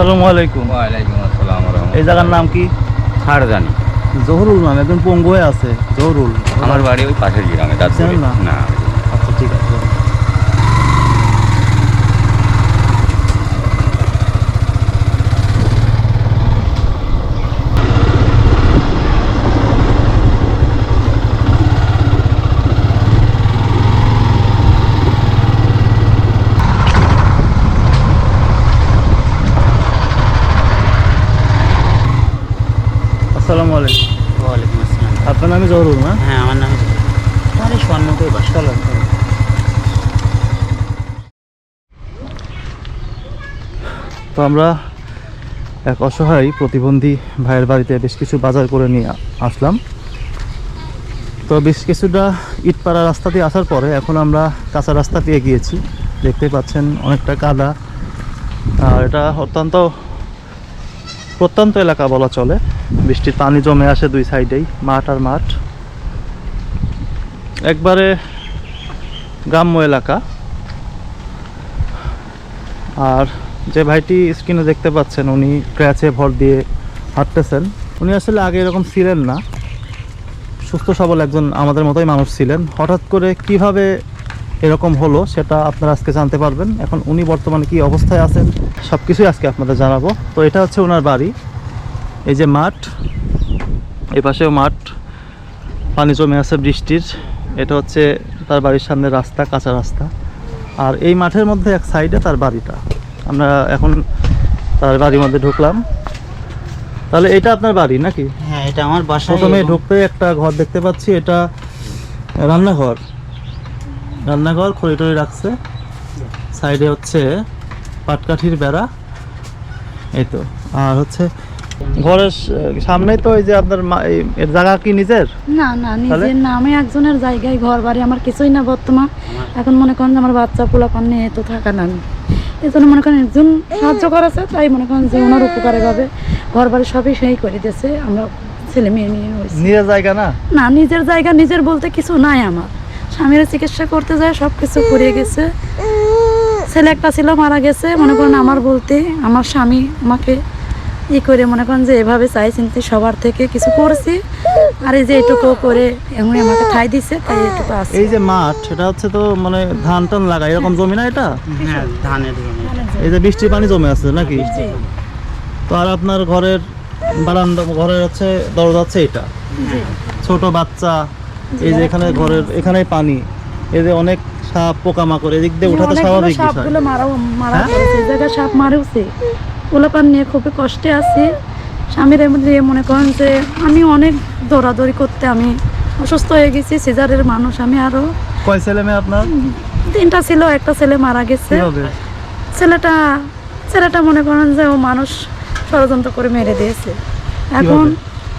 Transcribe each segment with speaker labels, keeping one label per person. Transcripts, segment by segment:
Speaker 1: আসসালামু আলাইকুম।
Speaker 2: ওয়ালাইকুম আসসালাম
Speaker 1: এই জায়গার নাম কি?
Speaker 2: হাড় জানি
Speaker 1: জহরুল নাম একজন পঙ্গু আছে জহরুল।
Speaker 2: আমার বাড়ি ওই পাশের গ্রামে?
Speaker 1: না। আচ্ছা ঠিক আছে আসসালামু আলাইকুম
Speaker 3: ওয়ালাইকুম আসসালাম
Speaker 1: আপনার নামই জহরুল না?
Speaker 3: হ্যাঁ আমার নাম স্বর্ণকই বাসা
Speaker 1: চলেন। তো আমরা এক অসহায় প্রতিবন্ধী ভাইয়ের বাড়িতে বেশ কিছু বাজার করে নিয়ে আসলাম। তো বেশ কিছুটা ইটপাড়া রাস্তা দিয়ে আসার পরে এখন আমরা কাঁচা রাস্তা পেয়ে গিয়েছি। দেখতে পাচ্ছেন অনেকটা কাদা। আর এটা অত্যন্ত প্রত্যন্ত এলাকা বলা চলে। বৃষ্টির পানি জমে আসে দুই সাইডেই, মাঠ আর মাঠ। একবারে গ্রাম্য এলাকা। আর যে ভাইটি স্ক্রিনে দেখতে পাচ্ছেন, উনি ক্র্যাচে ভর দিয়ে হাঁটতেছেন। উনি আসলে আগে এরকম ছিলেন না। সুস্থ সবল একজন আমাদের মতোই মানুষ ছিলেন। হঠাৎ করে কীভাবে এরকম হলো সেটা আপনারা আজকে জানতে পারবেন। এখন উনি বর্তমানে কি অবস্থায় আছেন সব কিছুই আজকে আপনাদের জানাব। তো এটা হচ্ছে ওনার বাড়ি। এই যে মাঠ এই পাশেও মাঠ পানি জমে আছে বৃষ্টির। এটা হচ্ছে তার বাড়ির সামনে রাস্তা কাঁচা রাস্তা। আর এই মাঠের মধ্যে এক সাইডে তার বাড়িটা। আমরা এখন তার বাড়ির মধ্যে ঢুকলাম। তাহলে এটা আপনার বাড়ি নাকি?
Speaker 3: হ্যাঁ এটা আমার বাসা
Speaker 1: প্রথমে ঢুকতে একটা ঘর দেখতে পাচ্ছি এটা রান্নাঘর। রান্নাঘর খড়ি টড়ি রাখছে। সাইডে হচ্ছে পাটকাঠির বেড়া। এই তো আর হচ্ছে ঘরের স- সামনেই তো এই যে আপনার এর জায়গা কি নিজের?
Speaker 4: না না? নিজের নামে একজনের জায়গায় ঘর বাড়ি আমার কিছুই না বর্তমান। এখন মনে করেন আমার বাচ্চা পোলাপান নিয়ে তো থাকা না এই জন্য মনে করেন একজন সাহায্য করেছে তাই মনে করেন যে ওনার উপকারে ভাবে ঘর বাড়ি সবই সেই করে দিয়েছে। আমরা ছেলে মেয়ে নিয়ে
Speaker 1: নিজের জায়গা না?
Speaker 4: না নিজের জায়গা নিজের বলতে কিছু নাই আমার। স্বামীর চিকিৎসা করতে যায় সব কিছু করে গেছে। ছেলে একটা ছিল মারা গেছে। মনে করেন আমার বলতে আমার স্বামী আমাকে ই করে মনে করেন যে এভাবে চাই চিনতে সবার থেকে কিছু করেছি। আর এই যে এইটুকু করে এমনি আমাকে ঠাই দিছে তাই এইটুকু আছে।
Speaker 1: এই যে মাঠ এটা হচ্ছে তো মানে ধান টান লাগা এরকম জমি না এটা?
Speaker 3: হ্যাঁ ধানের জমি।
Speaker 1: এই যে বৃষ্টির পানি জমে আছে নাকি? তো আর আপনার ঘরের বারান্দা ঘরের হচ্ছে দরজা হচ্ছে এটা? ছোট বাচ্চা এই যে এখানে ঘরের এখানেই পানি। এই যে অনেক সাপ পোকামাকড় এদিক দিয়ে ওঠা তো স্বাভাবিক বিষয়।
Speaker 4: সাপগুলো মারাও মারা
Speaker 1: হ্যাঁ?
Speaker 4: করেছে এই জায়গায় সাপ মারেওছে। ওলাপান নিয়ে খুবই কষ্টে আছি। স্বামীর মধ্যে মনে করেন যে আমি অনেক দৌড়াদৌড়ি করতে আমি অসুস্থ হয়ে গেছি সিজারের মানুষ আমি আরও।
Speaker 1: কয় ছেলে মেয়ে আপনার?
Speaker 4: তিনটা ছিল একটা ছেলে মারা গেছে। ছেলেটা ছেলেটা মনে করেন যে ও মানুষ ষড়যন্ত্র করে মেরে দিয়েছে। এখন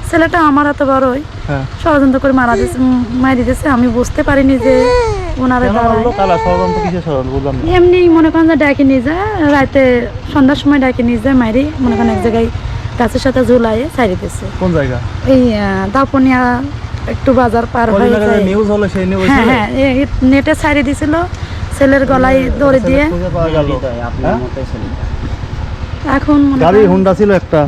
Speaker 4: ছেলেটা আমার এত বড়ই।
Speaker 1: হ্যাঁ
Speaker 4: ষড়যন্ত্র করে মারা দিয়েছে মারি দিয়েছে। আমি বুঝতে পারিনি যে ওনারে এমনি মনে করেন যে ডাকি নিয়ে যায় রাতে সন্ধ্যার সময় ডাকি নিয়ে যায় মারি। মনে করেন এক জায়গায় গাছের সাথে ঝুলাইয়ে ছাড়ি দিয়েছে।
Speaker 1: কোন জায়গা?
Speaker 4: এই দাপনিয়া একটু বাজার পার হয়ে যায়।
Speaker 1: নিউজ হলো সেই নিউজ
Speaker 4: হ্যাঁ হ্যাঁ নেটে ছাড়ি দিছিল ছেলের গলায় দড়ি দিয়ে।
Speaker 1: পাওয়া গেল।
Speaker 3: আপনার
Speaker 1: হ্যাঁ?
Speaker 3: মতোই ছিল
Speaker 4: এখন
Speaker 1: গাড়ি হুন্ডা ছিল একটা।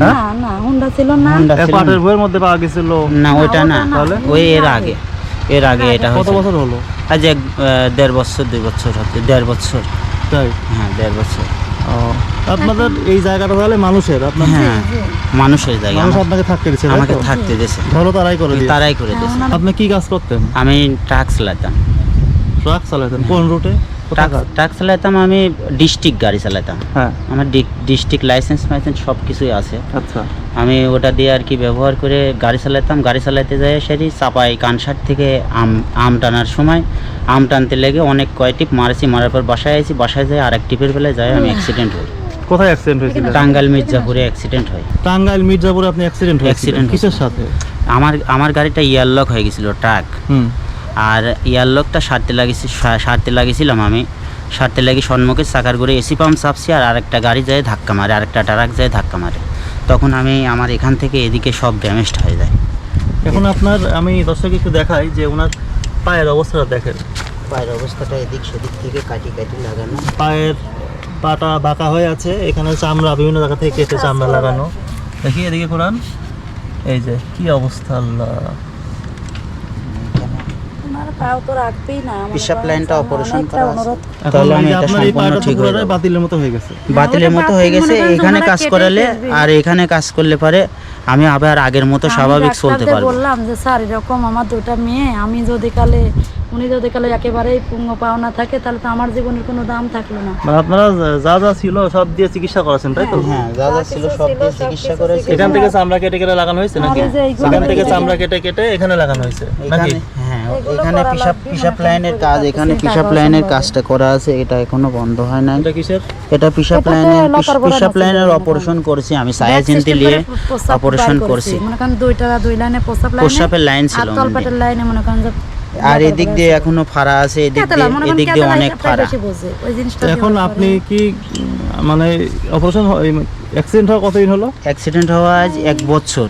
Speaker 1: হ্যাঁ
Speaker 4: না না হুন্ডা ছিল না।
Speaker 3: হুন্ডা
Speaker 1: এ
Speaker 3: ছিল
Speaker 1: পাটের বইয়ের মধ্যে পাওয়া গেছিল।
Speaker 3: না ওইটা না। ওই এর আগে এর আগে এটা
Speaker 1: কত বছর হলো?
Speaker 3: আজ এক দেড় বছর দুই বছর হচ্ছে দেড় বছর।
Speaker 1: তাই?
Speaker 3: হ্যাঁ দেড় বছর।
Speaker 1: ও, আপনাদের এই জায়গাটা তাহলে মানুষের আপনার
Speaker 3: হ্যাঁ মানুষের জায়গা
Speaker 1: মানুষ আপনাকে থাকতে
Speaker 3: আমাকে থাকতে দিয়েছে
Speaker 1: তারাই করে দিয়ে
Speaker 3: তারাই করে দিয়েছে।
Speaker 1: আপনি কি কাজ করতেন?
Speaker 3: আমি ট্রাক চালাতাম
Speaker 1: ট্রাক চালাতেন কোন রুটে?
Speaker 3: ট্রাক চালাতাম আমি ডিস্ট্রিক্ট গাড়ি চালাতাম
Speaker 1: হ্যাঁ।
Speaker 3: আমার ডিস্ট্রিক্ট লাইসেন্স মাইসেন্স সব কিছুই আছে।
Speaker 1: আচ্ছা।
Speaker 3: আমি ওটা দিয়ে আর কি ব্যবহার করে গাড়ি চালাতাম গাড়ি চালাতে যাই সেটি চাপাই কানসার থেকে আম আম টানার সময়। আম টানতে লেগে অনেক কয় টিপ মারেছি। মারার পর বাসায় আইছি। বাসায় যাই আরেক টিপের বেলায় যাই আমি অ্যাক্সিডেন্ট হই।
Speaker 1: কোথায় অ্যাক্সিডেন্ট হয়েছিল
Speaker 3: টাঙ্গাইল মির্জাপুরে অ্যাক্সিডেন্ট হয়
Speaker 1: টাঙ্গাইল মির্জাপুরে আপনি অ্যাক্সিডেন্ট হয়েছিল
Speaker 3: Accident
Speaker 1: কিসের সাথে?
Speaker 3: আমার আমার গাড়িটা ইয়ারলক হয়ে গেছিল ট্রাক।
Speaker 1: হুম।
Speaker 3: আর ইয়ারলকটা সারতে লাগিয়েছি সারতে লাগিয়েছিলাম আমি। সারতে লাগি সম্মুখে চাকার করে এসি পাম্প চাপছি আর আরেকটা গাড়ি যায় ধাক্কা মারে আরেকটা ট্রাক যায় ধাক্কা মারে। তখন আমি আমার এখান থেকে এদিকে সব ড্যামেজড হয়ে যায়।
Speaker 1: এখন আপনার আমি দর্শক একটু দেখাই যে ওনার পায়ের অবস্থাটা দেখেন।
Speaker 3: পায়ের অবস্থাটা এদিক সেদিক থেকে কাটি কাটি লাগানো।
Speaker 1: পায়ের পাটা বাঁকা হয়ে আছে এখানে চামড়া বিভিন্ন জায়গা থেকে কেটে চামড়া লাগানো। দেখি এদিকে কোরআন এই যে কি অবস্থা আল্লাহ।
Speaker 4: পাও তো রাখবেই না
Speaker 3: লাইনটা অপারেশন করা আছে। তাহলে আমি এটা সম্পূর্ণ ঠিক হয়ে যাবে।
Speaker 1: বাতিলের মতো হয়ে গেছে
Speaker 3: বাতিলের মতো হয়ে গেছে এখানে কাজ করালে আর এখানে কাজ করলে পারে আমি আবার আগের মতো স্বাভাবিক চলতে পারব
Speaker 4: বললাম যে স্যার এরকম আমার দুটা মেয়ে আমি যদি কালে উনি যদি কালে একেবারেই পুঙ্গ পাওনা থাকে তাহলে তো আমার জীবনের কোনো দাম থাকল না।
Speaker 1: মানে আপনারা যা যা ছিল সব দিয়ে চিকিৎসা করাছেন তাই তো?
Speaker 3: হ্যাঁ যা যা ছিল সব দিয়ে চিকিৎসা করেছে
Speaker 1: এখান থেকে চামড়া কেটে কেটে লাগানো হয়েছে নাকি? এখান থেকে চামড়া কেটে কেটে এখানে লাগানো হয়েছে নাকি?
Speaker 3: এখানে হ্যাঁ এখানে পিসাব পিসাব লাইনের কাজ এখানে পিসাব লাইনের কাজটা করা আছে এটা এখনও বন্ধ হয় নাই।
Speaker 1: এটা কিসের?
Speaker 3: এটা পিসাব লাইনের পিসাব লাইনের অপারেশন করেছি আমি সায়া
Speaker 4: ব্যাক
Speaker 3: নিয়ে অপারেশন করছি।
Speaker 4: মনে করেন দুইটা দুই লাইনে প্রস্রাব লাইনে
Speaker 3: প্রস্রাবের লাইন ছিল
Speaker 4: আর তলপেটের লাইনে মনে করেন যে
Speaker 3: আর এদিক দিয়ে এখনও ফাড়া আছে এদিক দিয়ে এদিক দিয়ে অনেক ফাড়া।
Speaker 4: বেশি বোঝে, ওই জিনিসটা
Speaker 1: তো এখন আপনি কি মানে অপারেশন অ্যাক্সিডেন্ট হওয়া কতদিন হলো?
Speaker 3: অ্যাক্সিডেন্ট হওয়া আজ এক বছর।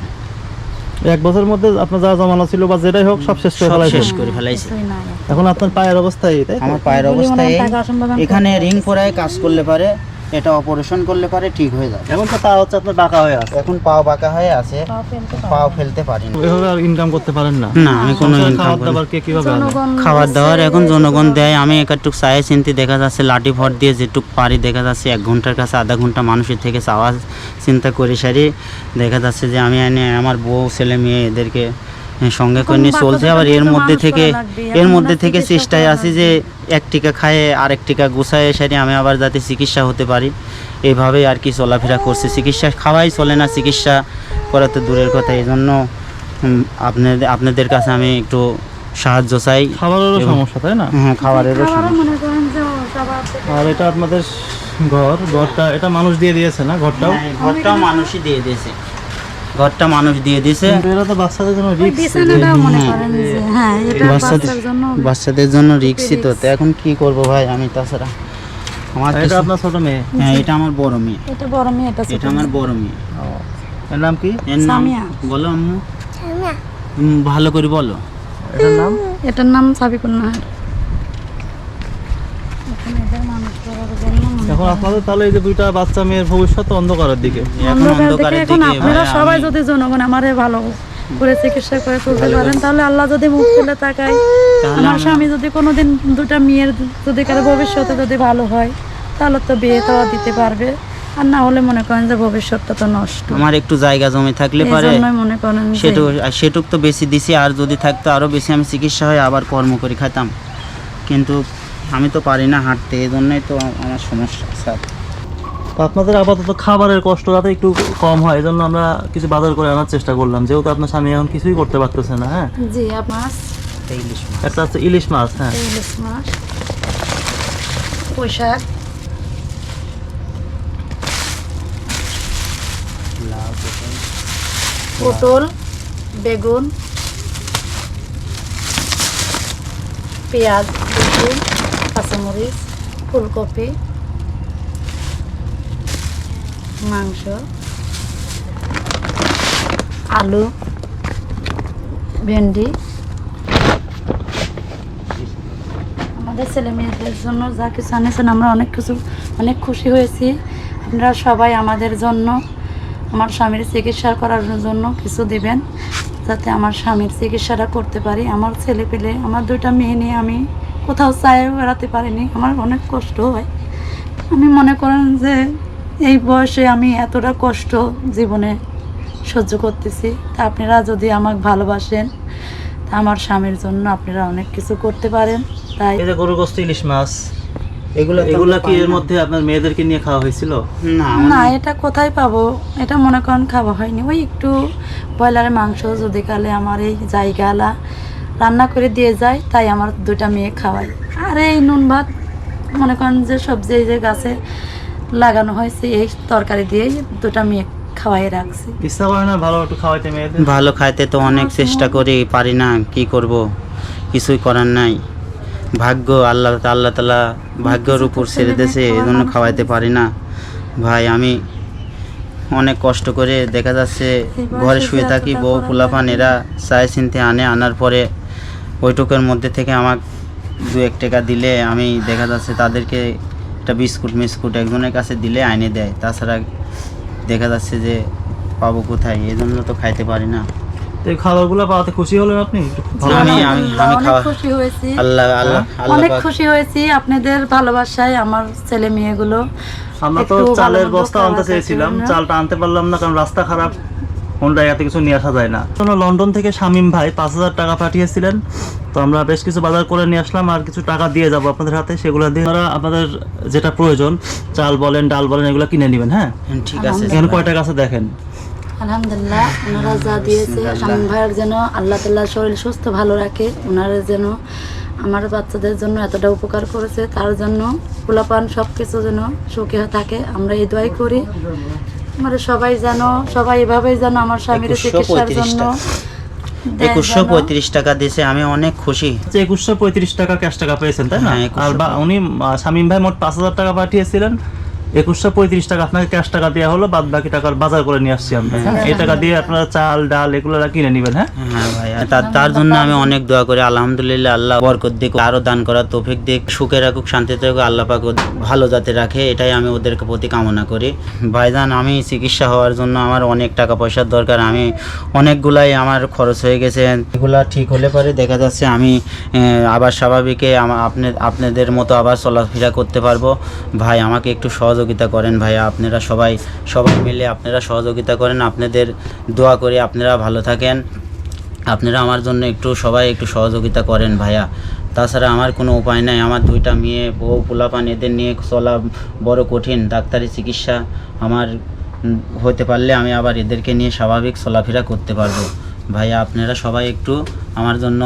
Speaker 1: এক বছরের মধ্যে আপনার যা জমানো ছিল বা যেটাই হোক সব শেষ করে
Speaker 3: সব শেষ করে ফেলাইছে।
Speaker 1: এখন আপনার পায়ের অবস্থা এই তাই
Speaker 3: আমার পায়ের অবস্থা এখানে রিং পরায় কাজ করলে পারে। এটা অপারেশন করলে পারে ঠিক হয়ে যাবে
Speaker 1: এখন তো পা হচ্ছে আপনার বাঁকা হয়ে আছে।
Speaker 3: এখন পাও বাঁকা হয়ে আছে
Speaker 4: পাও ফেলতে
Speaker 3: পারি না।
Speaker 1: এভাবে আর ইনকাম করতে পারেন না।
Speaker 3: না আমি কোনো ইনকাম
Speaker 1: দাবার কে কীভাবে
Speaker 3: খাবার দাবার এখন জনগণ দেয় আমি একটু চায়ে চিনতে দেখা যাচ্ছে লাঠি ভর দিয়ে যেটুক পারি দেখা যাচ্ছে এক ঘণ্টার কাছে আধা ঘণ্টা মানুষের থেকে চাওয়া চিন্তা করে সারি দেখা যাচ্ছে যে আমি এনে আমার বউ ছেলে মেয়ে এদেরকে সঙ্গে করে নিয়ে চলছে। আবার এর মধ্যে থেকে এর মধ্যে থেকে চেষ্টায় আছি যে এক টিকা খায়ে আরেক টিকা গুছায় সারি আমি আবার যাতে চিকিৎসা হতে পারি। এইভাবেই আর কি চলাফেরা করছে। চিকিৎসা খাওয়াই চলে না চিকিৎসা করা তো দূরের কথা। এই জন্য আপনাদের আপনাদের কাছে আমি একটু সাহায্য চাই।
Speaker 1: খাবারেরও সমস্যা তাই না?
Speaker 3: হ্যাঁ খাবারেরও সমস্যা।
Speaker 4: মনে করেন যে সবার
Speaker 1: আর এটা আপনাদের ঘর ঘরটা এটা মানুষ দিয়ে দিয়েছে না ঘরটাও?
Speaker 3: হ্যাঁ, ঘরটাও মানুষই দিয়ে দিয়েছে। ঘরটা মানুষ দিয়ে দিয়েছে
Speaker 1: কিন্তু তো বাচ্চাদের জন্য
Speaker 4: ওই মনে করেন হ্যাঁ
Speaker 3: বাচ্চাদের
Speaker 4: জন্য
Speaker 3: বাচ্চাদের জন্য রিক্সই তো। তো এখন কি করব ভাই আমি তাছাড়া? আমার
Speaker 1: এটা আপনার ছোট মেয়ে?
Speaker 3: হ্যাঁ এটা আমার বড় মেয়ে।
Speaker 4: এটা বড় মেয়ে এটা
Speaker 3: এটা আমার বড় মেয়ে।
Speaker 1: এর নাম কি?
Speaker 3: এর নাম বলো আম্মু। ভালো করে বলো।
Speaker 1: এটার নাম?
Speaker 4: এটার নাম সাবিকুন নাহার। এখানে মনে
Speaker 1: আপনাদের তাহলে এই যে দুইটা বাচ্চা মেয়ের ভবিষ্যৎ অন্ধকারের দিকে।
Speaker 3: এখন
Speaker 4: আপনারা সবাই যদি জনগণ আমারে ভালো করে চিকিৎসা করে তুলতে পারেন তাহলে আল্লাহ যদি মুখ তুলে তাকায়। আমার স্বামী যদি কোনোদিন দুটা মেয়ের যদি কারও ভবিষ্যতে যদি ভালো হয় তাহলে তো বিয়ে তো দিতে পারবে। আর না হলে মনে করেন যে ভবিষ্যৎটা তো নষ্ট।
Speaker 3: আমার একটু জায়গা জমি থাকলে পারে।
Speaker 4: মনে করেন
Speaker 3: সেটুক সেটুক তো বেশি দিছি আর যদি থাকতো আরও বেশি আমি চিকিৎসা হয়ে আবার কর্ম করে খাতাম কিন্তু আমি তো পারি না হাঁটতে এই জন্যই তো আমার সমস্যা স্যার।
Speaker 1: তো আপনাদের আপাতত খাবারের কষ্ট যাতে একটু কম হয় এই জন্য আমরা কিছু বাজার করে আনার চেষ্টা করলাম। যেহেতু আপনার স্বামী এখন কিছুই করতে পারতেছে না হ্যাঁ?
Speaker 4: জি মাছ।
Speaker 3: ইলিশ
Speaker 1: একটা হচ্ছে ইলিশ মাছ হ্যাঁ।
Speaker 4: ইলিশ মাছ। পোশাক পটল বেগুন। পেঁয়াজ রসুন। কাঁচামরিচ, ফুলকপি, মাংস, আলু, ভেন্ডি। আমাদের ছেলে মেয়েদের জন্য যা কিছু আনিয়েছেন আমরা অনেক কিছু, অনেক খুশি হয়েছি। আপনারা সবাই আমাদের জন্য, আমার স্বামীর চিকিৎসা করার জন্য কিছু দিবেন, যাতে আমার স্বামীর চিকিৎসাটা করতে পারি। আমার ছেলে পেলে, আমার দুইটা মেয়ে নিয়ে আমি কোথাও চায়ে বেড়াতে পারিনি আমার অনেক কষ্ট হয়। আমি মনে করেন যে এই বয়সে আমি এতটা কষ্ট জীবনে সহ্য করতেছি। তা আপনারা যদি আমাকে ভালোবাসেন তা আমার স্বামীর জন্য আপনারা অনেক কিছু করতে পারেন। তাই
Speaker 1: এই যে গরুর গোস্ত ইলিশ মাছ
Speaker 3: এগুলো
Speaker 1: এগুলা কি এর মধ্যে আপনার মেয়েদেরকে নিয়ে খাওয়া হয়েছিল?
Speaker 3: না
Speaker 4: না এটা কোথায় পাবো? এটা মনে করেন খাওয়া হয়নি। ওই একটু ব্রয়লারের মাংস যদি কালে আমার এই জায়গালা রান্না করে দিয়ে যায় তাই আমার দুটা মেয়ে খাওয়াই আর এই নুন ভাত মনে করেন যে সবজি এই যে গাছে লাগানো হয়েছে এই তরকারি দিয়েই দুটা মেয়ে খাওয়াই রাখছি।
Speaker 1: ইচ্ছা করে না ভালো একটু খাওয়াইতে মেয়েদের?
Speaker 3: ভালো খাইতে তো অনেক চেষ্টা করি পারি না কি করব? কিছুই করার নাই। ভাগ্য আল্লাহ আল্লাহ তালা ভাগ্যের উপর ছেড়ে দিয়েছে এই জন্য খাওয়াইতে পারি না। ভাই আমি অনেক কষ্ট করে দেখা যাচ্ছে ঘরে শুয়ে থাকি বউ পোলাপান এরা চায় চিনতে আনে আনার পরে ওইটুকুর মধ্যে থেকে আমার দু এক টাকা দিলে আমি দেখা যাচ্ছে তাদেরকে একটা বিস্কুট মিস্কুট একজনের কাছে দিলে আইনে দেয়। তাছাড়া দেখা যাচ্ছে যে পাবো কোথায়? এই জন্য তো খাইতে পারি না।
Speaker 1: তো এই খাবারগুলো পাওয়াতে খুশি হলেন আপনি?
Speaker 3: আমি- আমি- খাওয়া-
Speaker 4: খুশি হয়েছি।
Speaker 3: আল্লাহ আল্লাহ আল্লাহ
Speaker 4: অনেক খুশি হয়েছি আপনাদের ভালোবাসায় আমার ছেলে মেয়েগুলো।
Speaker 1: আমরা তো চালের বস্তা আনতে চেয়েছিলাম।
Speaker 4: না।
Speaker 1: চালটা আনতে পারলাম না কারণ রাস্তা খারাপ। হোন্ডা এত কিছু নিয়ে আসা যায় না। লন্ডন থেকে শামিম ভাই পাঁচ হাজার টাকা পাঠিয়েছিলেন। তো আমরা বেশ কিছু বাজার করে নিয়ে আসলাম আর কিছু টাকা দিয়ে যাব আপনাদের হাতে। সেগুলো দিয়ে আপনাদের যেটা প্রয়োজন চাল বলেন ডাল বলেন এগুলো কিনে নেবেন হ্যাঁ?
Speaker 3: ঠিক আছে।
Speaker 1: এখানে কয় টাকা আছে দেখেন?
Speaker 4: আলহামদুলিল্লাহ ওনারা যা দিয়েছে স্বামী ভাইয়ের যেন আল্লাহ তাল্লাহ শরীর সুস্থ ভালো রাখে ওনারা যেন আমার বাচ্চাদের জন্য এতটা উপকার করেছে তার জন্য পোলাপান সব কিছু যেন সুখী থাকে। আমরা এই দোয়াই করি। আমার সবাই যেন সবাই এভাবেই যেন আমার স্বামীর চিকিৎসার জন্য
Speaker 3: একুশশো পঁয়ত্রিশ টাকা দিয়েছে আমি অনেক খুশি।
Speaker 1: যে একুশশো পঁয়ত্রিশ টাকা ক্যাশ টাকা পেয়েছেন তাই না?
Speaker 3: হ্যাঁ, 2100
Speaker 1: আর বা- উনি শামীম ভাই মোট পাঁচ হাজার টাকা পাঠিয়েছিলেন। একুশশো পঁয়ত্রিশ টাকা আপনাকে ক্যাশ টাকা দেওয়া হলো বাদ বাকি টাকার বাজার করে নিয়ে আসছি আমরা। হ্যাঁ এই টাকা দিয়ে আপনারা চাল ডাল এগুলো কিনে নেবেন হ্যাঁ?
Speaker 3: হ্যাঁ ভাই তার তার জন্য আমি অনেক দোয়া করি। আলহামদুলিল্লাহ আল্লাহ বরকত দিক আরও দান করার তৌফিক দিক সুখে রাখুক শান্তিতে রাখুক আল্লাহ পাক ভালো যাতে রাখে এটাই আমি ওদের প্রতি কামনা করি। ভাইজান আমি চিকিৎসা হওয়ার জন্য আমার অনেক টাকা পয়সার দরকার। আমি অনেকগুলাই আমার খরচ হয়ে গেছে। এগুলা ঠিক হলে পরে দেখা যাচ্ছে আমি আবার স্বাভাবিকে আপনাদের মতো আবার চলাফেরা করতে পারব। ভাই আমাকে একটু সহযোগিতা করেন ভাইয়া। আপনারা সবাই সবাই মিলে আপনারা সহযোগিতা করেন। আপনাদের দোয়া করে আপনারা ভালো থাকেন। আপনারা আমার জন্য একটু, সবাই একটু সহযোগিতা করেন ভাইয়া। তাছাড়া আমার কোনো উপায় নাই। আমার দুইটা মেয়ে, বউ, পোলাপান, এদের নিয়ে চলা বড় কঠিন। ডাক্তারি চিকিৎসা আমার হতে পারলে আমি আবার এদেরকে নিয়ে স্বাভাবিক চলাফেরা করতে পারব। ভাইয়া, আপনারা সবাই একটু আমার জন্য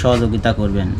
Speaker 3: সহযোগিতা করবেন।